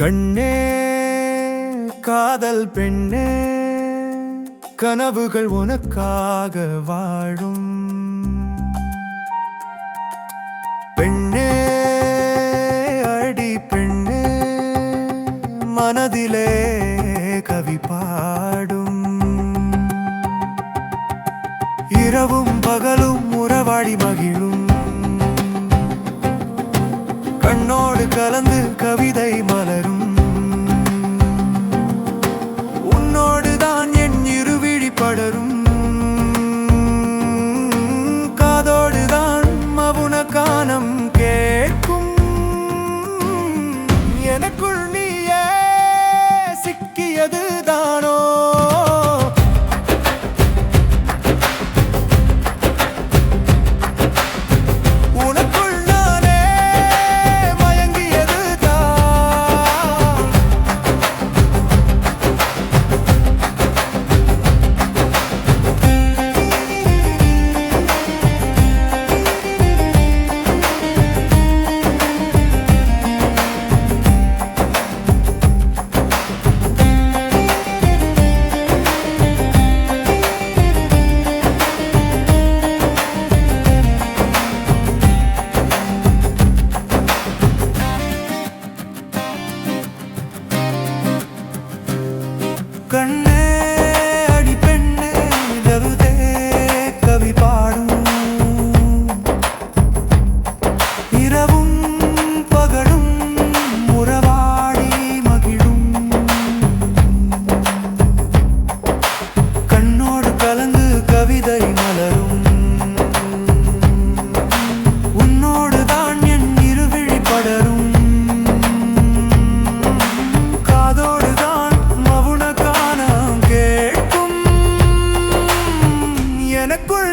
கண்ணே காதல் பெண்ணே கனவுகள் உனக்காக வாழும். பெண்ணே அடி பெண்ணே மனதிலே கவி பாடும். இரவும் பகலும் உறவாடி மகிழும். கலந்து கவிதை மலரும். கண்ணு எனக்குள்